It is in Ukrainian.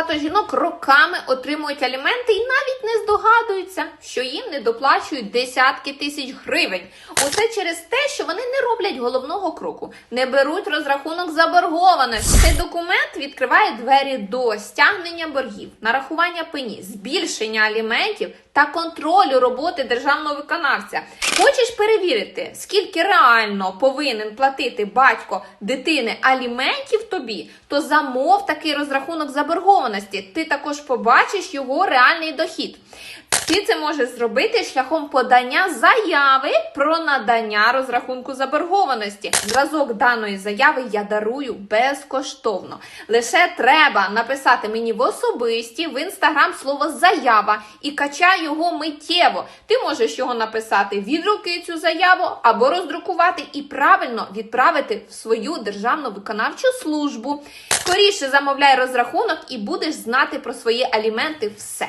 багато жінок роками отримують аліменти і навіть не здогадуються, що їм не доплачують десятки тисяч гривень. Усе через те, що вони не роблять головного кроку, не беруть розрахунок заборгованості. Цей документ відкриває двері до стягнення боргів, нарахування пені, збільшення аліментів та контролю роботи державного виконавця. Хочеш перевірити, скільки реально повинен платити батько дитини аліментів тобі, то замов такий розрахунок заборгованості. Ти також побачиш його реальний дохід. Ти це можеш зробити шляхом подання заяви про надання розрахунку заборгованості. Зразок даної заяви я дарую безкоштовно. Лише треба написати мені в особисті в інстаграм слово заява і качай його миттєво. Ти можеш його написати від руки цю заяву або роздрукувати і правильно відправити в свою державну виконавчу службу. Скоріше замовляй розрахунок і будеш знати про свої аліменти все.